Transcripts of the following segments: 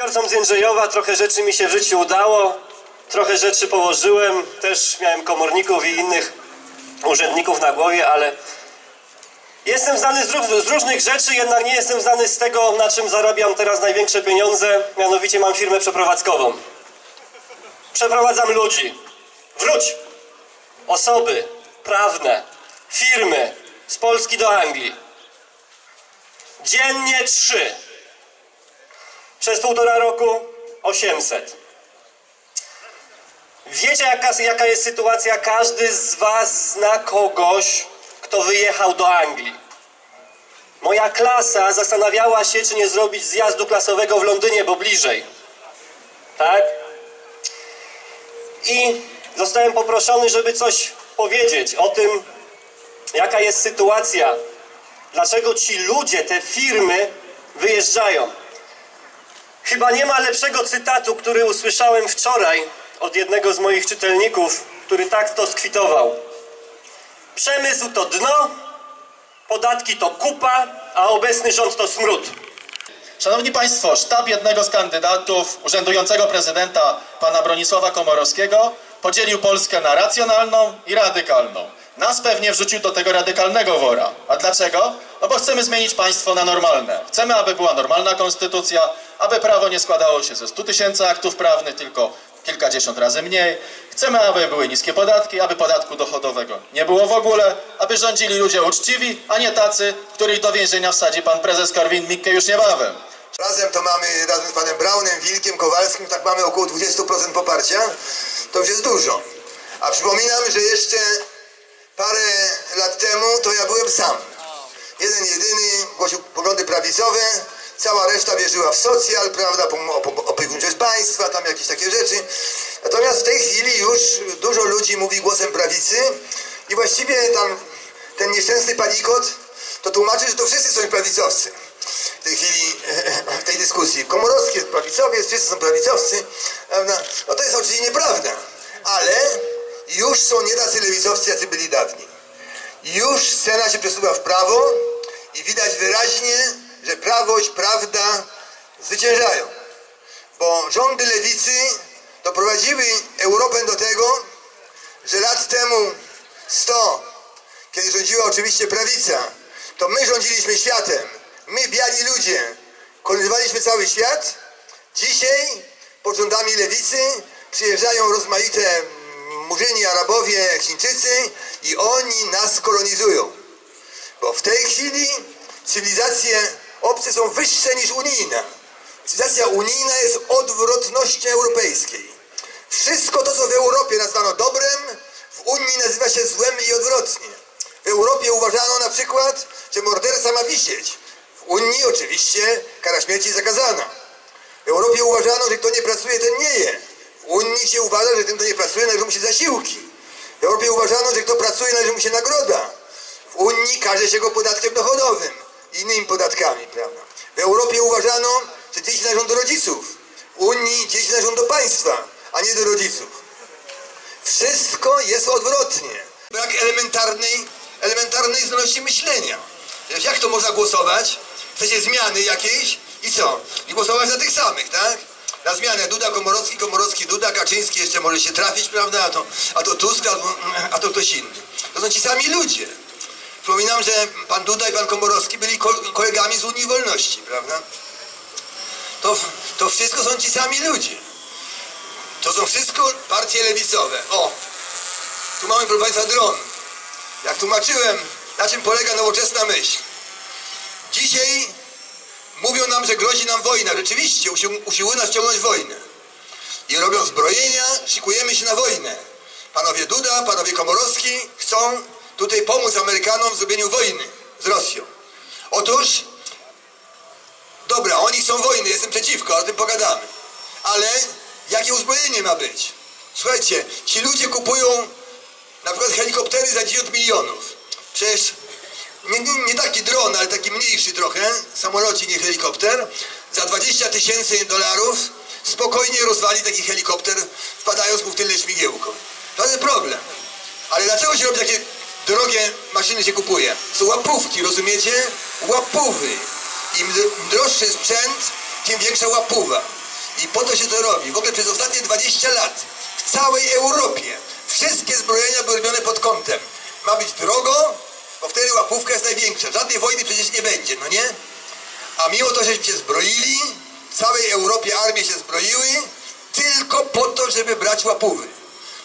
Biorcą z Jędrzejowa trochę rzeczy mi się w życiu udało, trochę rzeczy położyłem, też miałem komorników i innych urzędników na głowie, ale jestem znany z różnych rzeczy, jednak nie jestem znany z tego, na czym zarabiam teraz największe pieniądze, mianowicie mam firmę przeprowadzkową. Przeprowadzam ludzi. Wróć! Osoby prawne, firmy z Polski do Anglii. Dziennie trzy. Przez półtora roku 800. Wiecie jaka, jaka jest sytuacja? Każdy z was zna kogoś, kto wyjechał do Anglii. Moja klasa zastanawiała się, czy nie zrobić zjazdu klasowego w Londynie, bo bliżej. Tak? I zostałem poproszony, żeby coś powiedzieć o tym, jaka jest sytuacja, dlaczego ci ludzie, te firmy wyjeżdżają. Chyba nie ma lepszego cytatu, który usłyszałem wczoraj od jednego z moich czytelników, który tak to skwitował. Przemysł to dno, podatki to kupa, a obecny rząd to smród. Szanowni Państwo, sztab jednego z kandydatów urzędującego prezydenta, pana Bronisława Komorowskiego, podzielił Polskę na racjonalną i radykalną. Nas pewnie wrzucił do tego radykalnego wora. A dlaczego? No bo chcemy zmienić państwo na normalne. Chcemy, aby była normalna konstytucja, aby prawo nie składało się ze 100 tysięcy aktów prawnych, tylko kilkadziesiąt razy mniej. Chcemy, aby były niskie podatki, aby podatku dochodowego nie było w ogóle, aby rządzili ludzie uczciwi, a nie tacy, których do więzienia wsadzi pan prezes Korwin-Mikke już niebawem. Razem to mamy, razem z panem Braunem, Wilkiem, Kowalskim, tak mamy około 20% poparcia. To już jest dużo. A przypominam, że jeszcze parę lat temu to ja byłem sam. Jeden jedyny głosił poglądy prawicowe, cała reszta wierzyła w socjal, prawda, opiekuńczość państwa, tam jakieś takie rzeczy. Natomiast w tej chwili już dużo ludzi mówi głosem prawicy i właściwie tam ten nieszczęsny panikot to tłumaczy, że to wszyscy są prawicowcy w tej chwili, w tej dyskusji. Komorowski jest prawicowiec, wszyscy są prawicowcy, prawda? No to jest oczywiście nieprawda, ale już są nie tacy lewicowcy, jacy byli dawniej. Już scena się przesuwa w prawo i widać wyraźnie, że prawość, prawda zwyciężają. Bo rządy lewicy doprowadziły Europę do tego, że lat temu 100, kiedy rządziła oczywiście prawica, to my rządziliśmy światem. My, biali ludzie, kolonizowaliśmy cały świat. Dzisiaj pod rządami lewicy przyjeżdżają rozmaite mm, murzyni, Arabowie, Chińczycy i oni nas kolonizują. Bo w tej chwili cywilizacje obce są wyższe niż unijna. Cywilizacja unijna jest odwrotnością europejskiej. Wszystko to, co w Europie nazwano dobrem, w Unii nazywa się złem i odwrotnie. W Europie uważano na przykład, że morderca ma wisieć. W Unii oczywiście kara śmierci jest zakazana. W Europie uważano, że kto nie pracuje, ten nie je. W Unii się uważa, że ten, kto nie pracuje, należą mu się zasiłki. W Europie uważano, że kto pracuje, należy mu się nagroda. W Unii każe się go podatkiem dochodowym i innymi podatkami, prawda? W Europie uważano, że dzieci należą do rodziców. W Unii dzieci należą do państwa, a nie do rodziców. Wszystko jest odwrotnie. Brak elementarnej, elementarnej zdolności myślenia. Jak to można głosować? Chcecie zmiany jakiejś i co? I głosować za tych samych, tak? Na zmianę Duda, Komorowski, Komorowski, Duda, Kaczyński jeszcze może się trafić, prawda? A to, a to Tusk, albo, a to ktoś inny. To są ci sami ludzie. Przypominam, że pan Duda i pan Komorowski byli ko- kolegami z Unii Wolności, prawda? To, to wszystko są ci sami ludzie. To są wszystko partie lewicowe. O, tu mamy, proszę Państwa, dron. Jak tłumaczyłem, na czym polega nowoczesna myśl. Dzisiaj mówią nam, że grozi nam wojna. Rzeczywiście, usił- usiłują nas ciągnąć wojnę. I robią zbrojenia, szykujemy się na wojnę. Panowie Duda, panowie Komorowski chcą tutaj pomóc Amerykanom w zrobieniu wojny z Rosją. Otóż, dobra, oni chcą wojny, jestem przeciwko, o tym pogadamy. Ale jakie uzbrojenie ma być? Słuchajcie, ci ludzie kupują na przykład helikoptery za 9 milionów. Przecież nie, nie, nie taki dron, ale taki mniejszy trochę, samolocik, nie helikopter, za 20 tysięcy dolarów spokojnie rozwali taki helikopter, wpadając mu w tylne śmigiełko. To jest problem. Ale dlaczego się robi takie drogie maszyny się kupuje? Są łapówki, rozumiecie? Łapówy. Im dr- droższy sprzęt, tym większa łapuwa. I po to się to robi. W ogóle przez ostatnie 20 lat w całej Europie wszystkie zbrojenia były robione pod kątem. Ma być drogo, bo wtedy łapówka jest największa. Żadnej wojny przecież nie będzie, no nie? A mimo to, żeśmy się zbroili, w całej Europie armie się zbroiły, tylko po to, żeby brać łapówy.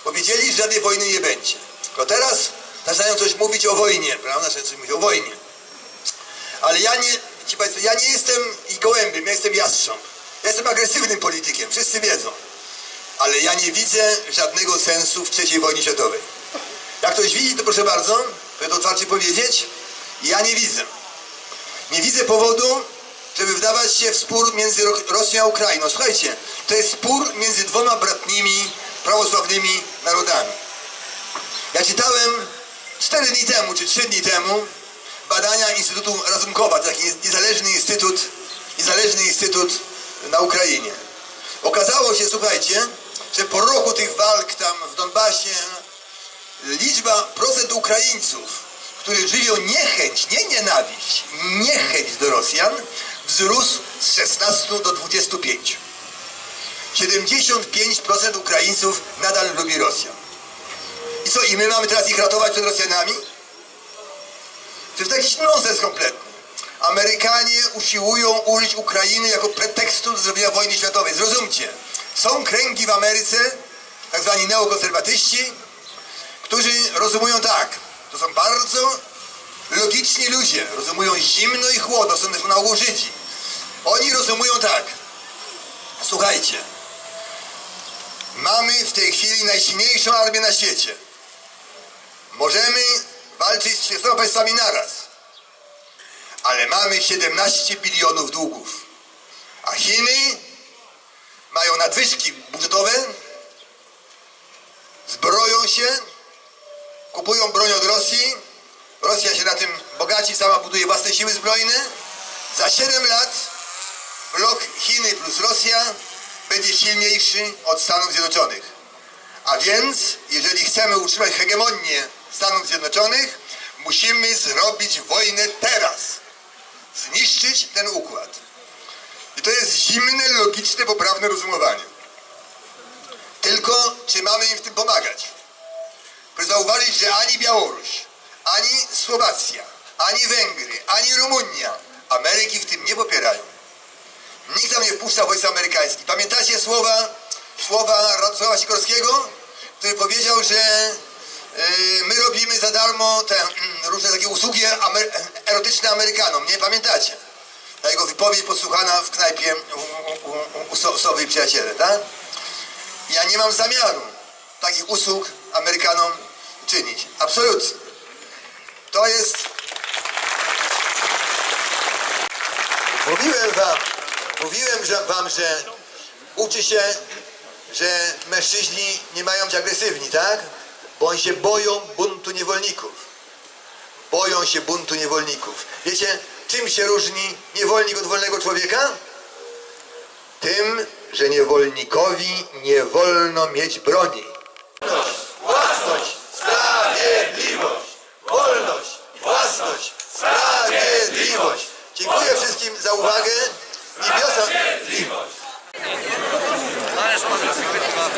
Bo wiedzieli, że żadnej wojny nie będzie. To teraz zaczynają coś mówić o wojnie, prawda? Zaczynają coś mówić o wojnie. Ale ja nie, ci państwo, ja nie jestem i gołębiem, ja jestem jastrząb. Ja jestem agresywnym politykiem, wszyscy wiedzą. Ale ja nie widzę żadnego sensu w III wojnie światowej. Jak ktoś widzi, to proszę bardzo, proszę to otwarcie powiedzieć. Ja nie widzę. Nie widzę powodu, żeby wdawać się w spór między Ro- Rosją a Ukrainą. Słuchajcie, to jest spór między dwoma bratnimi, prawosławnymi narodami. Ja czytałem 4 dni temu, czy 3 dni temu badania Instytutu Razumkowa, taki niezależny instytut, niezależny instytut na Ukrainie. Okazało się, słuchajcie, że po roku tych walk tam w Donbasie liczba procent Ukraińców, którzy żywią niechęć, nie nienawiść, niechęć do Rosjan, wzrósł z 16 do 25. 75% Ukraińców nadal lubi Rosjan. I co, i my mamy teraz ich ratować przed Rosjanami? To jest jakiś nonsens kompletny. Amerykanie usiłują użyć Ukrainy jako pretekstu do zrobienia wojny światowej. Zrozumcie, są kręgi w Ameryce, tak zwani neokonserwatyści, którzy rozumują tak, to są bardzo logiczni ludzie, rozumują zimno i chłodno, są też na ogół Żydzi. Oni rozumują tak, słuchajcie, mamy w tej chwili najsilniejszą armię na świecie. Możemy walczyć z 30 państwami naraz, ale mamy 17 bilionów długów, a Chiny mają nadwyżki budżetowe, zbroją się, kupują broń od Rosji. Rosja się na tym bogaci, sama buduje własne siły zbrojne. Za 7 lat blok Chiny plus Rosja będzie silniejszy od Stanów Zjednoczonych. A więc, jeżeli chcemy utrzymać hegemonię Stanów Zjednoczonych, musimy zrobić wojnę teraz. Zniszczyć ten układ. I to jest zimne, logiczne, poprawne rozumowanie. Tylko, czy mamy im w tym pomagać? Proszę zauważyć, że ani Białoruś, ani Słowacja, ani Węgry, ani Rumunia Ameryki w tym nie popierają. Nikt tam nie wpuszcza wojsk amerykańskich. Pamiętacie słowa, słowa Radosława Sikorskiego, który powiedział, że my robimy za darmo te mm, różne takie usługi erotyczne Amerykanom. Nie pamiętacie? Ta jego wypowiedź podsłuchana w knajpie u, u, u, So- Przyjaciele, tak? Ja nie mam zamiaru takich usług Amerykanom czynić. Absolutnie. To jest... Mówiłem wam, mówiłem wam, że uczy się, że mężczyźni nie mają być agresywni, tak? Bo oni się boją buntu niewolników. Boją się buntu niewolników. Wiecie, czym się różni niewolnik od wolnego człowieka? Tym, że niewolnikowi nie wolno mieć broni. Własność, sprawiedliwość, wolność, własność, sprawiedliwość. Dziękuję wszystkim za uwagę. Niebiosa... Ależ pan jest wychwalony.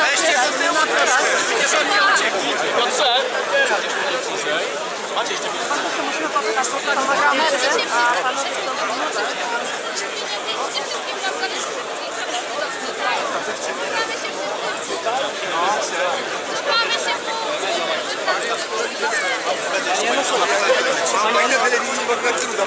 Weźcie z tyłu troszkę, przecież on nie uciekł. Piotrze, macie jeszcze minutę. Musimy popytać tą kamerę, a panowie są w minutach. Nie, no, nie, no, nie, no, nie, no,